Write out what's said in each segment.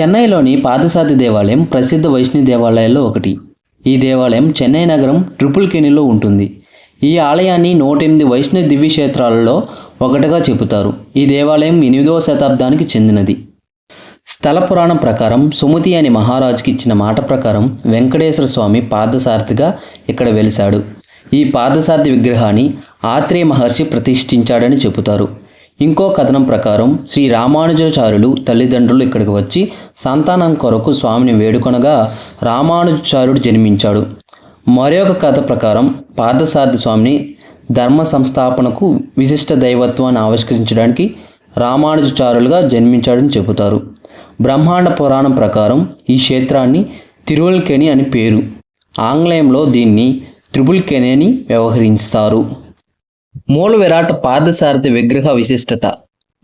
చెన్నైలోని పాదసాది దేవాలయం ప్రసిద్ధ వైష్ణవి దేవాలయాల్లో ఒకటి. ఈ దేవాలయం చెన్నై నగరం ట్రిపుల్ కెనీలో ఉంటుంది. ఈ ఆలయాన్ని నూట ఎనిమిది వైష్ణవ దివ్య క్షేత్రాలలో ఒకటిగా చెబుతారు. ఈ దేవాలయం ఎనిమిదవ శతాబ్దానికి చెందినది. స్థల పురాణం ప్రకారం సుమతి అనే మహారాజుకి ఇచ్చిన మాట ప్రకారం వెంకటేశ్వర స్వామి పాదసారథిగా ఇక్కడ వెలిశాడు. ఈ పాదసారథి విగ్రహాన్ని ఆత్రేయ మహర్షి ప్రతిష్ఠించాడని చెబుతారు. ఇంకో కథనం ప్రకారం శ్రీ రామానుజాచారులు తల్లిదండ్రులు ఇక్కడికి వచ్చి సంతానం కొరకు స్వామిని వేడుకొనగా రామానుజాచారుడు జన్మించాడు. మరొక కథ ప్రకారం పార్థసారథి స్వామిని ధర్మ సంస్థాపనకు విశిష్ట దైవత్వాన్ని ఆవిష్కరించడానికి రామానుజాచారులుగా జన్మించాడని చెబుతారు. బ్రహ్మాండ పురాణం ప్రకారం ఈ క్షేత్రాన్ని తిరువల్కెని అని పేరు. ఆంగ్లేయంలో దీన్ని త్రిబుల్ కెని అని వ్యవహరిస్తారు మూల విరాట పాదసారథి విగ్రహ విశిష్టత.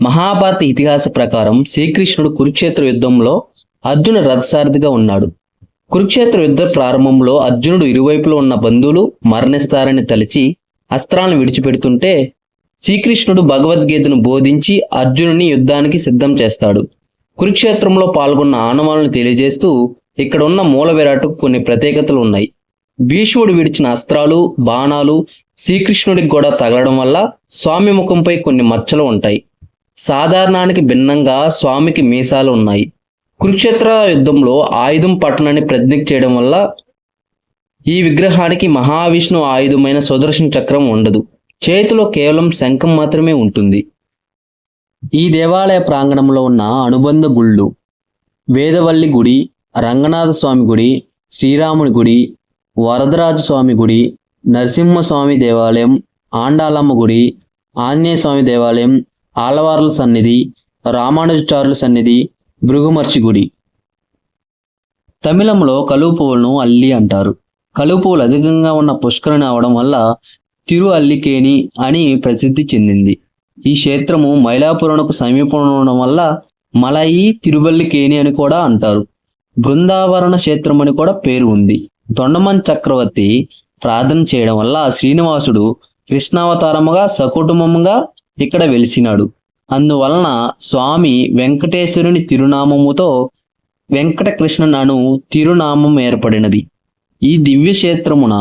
మహాభారత ఇతిహాస ప్రకారం శ్రీకృష్ణుడు కురుక్షేత్ర యుద్ధంలో అర్జున రథసారథిగా ఉన్నాడు. కురుక్షేత్ర యుద్ధ ప్రారంభంలో అర్జునుడు ఇరువైపులో ఉన్న బంధువులు మరణిస్తారని తలచి అస్త్రాలను విడిచిపెడుతుంటే శ్రీకృష్ణుడు భగవద్గీతను బోధించి అర్జునుని యుద్ధానికి సిద్ధం చేస్తాడు. కురుక్షేత్రంలో పాల్గొన్న ఆనవాలను తెలియజేస్తూ ఇక్కడ ఉన్న మూల విరాటకు కొన్ని ప్రత్యేకతలు ఉన్నాయి. భీష్ముడు విడిచిన అస్త్రాలు బాణాలు శ్రీకృష్ణుడికి కూడా తగలడం వల్ల స్వామి ముఖంపై కొన్ని మచ్చలు ఉంటాయి. సాధారణానికి భిన్నంగా స్వామికి మీసాలు ఉన్నాయి. కురుక్షేత్ర యుద్ధంలో ఆయుధం పట్టణాన్ని ప్రతిజ్ఞ చేయడం వల్ల ఈ విగ్రహానికి మహావిష్ణు ఆయుధమైన సుదర్శన చక్రం ఉండదు. చేతిలో కేవలం శంఖం మాత్రమే ఉంటుంది. ఈ దేవాలయ ప్రాంగణంలో ఉన్న అనుబంధ గుళ్ళు వేదవల్లి గుడి రంగనాథ స్వామి గుడి శ్రీరాముని గుడి వరదరాజ స్వామి గుడి నరసింహస్వామి దేవాలయం ఆండాలమ్మ గుడి ఆంజనేయస్వామి దేవాలయం ఆలవార్ల సన్నిధి రామానుజారుల సన్నిధి భృగుమర్చి గుడి. తమిళంలో కలువు పువ్వులను అల్లి అంటారు. కలువు పువ్వులు అధికంగా ఉన్న పుష్కరణ అవడం వల్ల తిరు అల్లికేణి అని ప్రసిద్ధి చెందింది. ఈ క్షేత్రము మైలాపురంకు సమీపంలో ఉండడం వల్ల మలయి తిరువల్లికేణి అని కూడా అంటారు. బృందావరణ క్షేత్రం అని కూడా పేరు ఉంది. దొండమన్ చక్రవర్తి ప్రార్థన చేయడం వల్ల శ్రీనివాసుడు కృష్ణావతారముగా సకుటుంబముగా ఇక్కడ వెలిసినాడు. అందువలన స్వామి వెంకటేశ్వరుని తిరునామముతో వెంకటకృష్ణ నను తిరునామం ఏర్పడినది. ఈ దివ్యక్షేత్రమున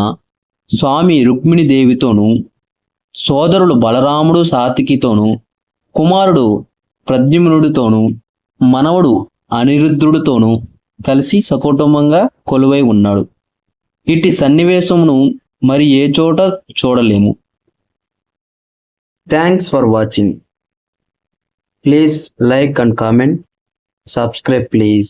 స్వామి రుక్మిణిదేవితోనూ సోదరుడు బలరాముడు సాతికితోనూ కుమారుడు ప్రద్యుమ్నుడితోనూ మనవడు అనిరుద్ధుడితోనూ కలిసి సకుటుంబంగా కొలువై ఉన్నాడు. ఇటు సన్నివేశమును మరి ఏ చోట చూడలేము. Thanks for watching please like and comment subscribe please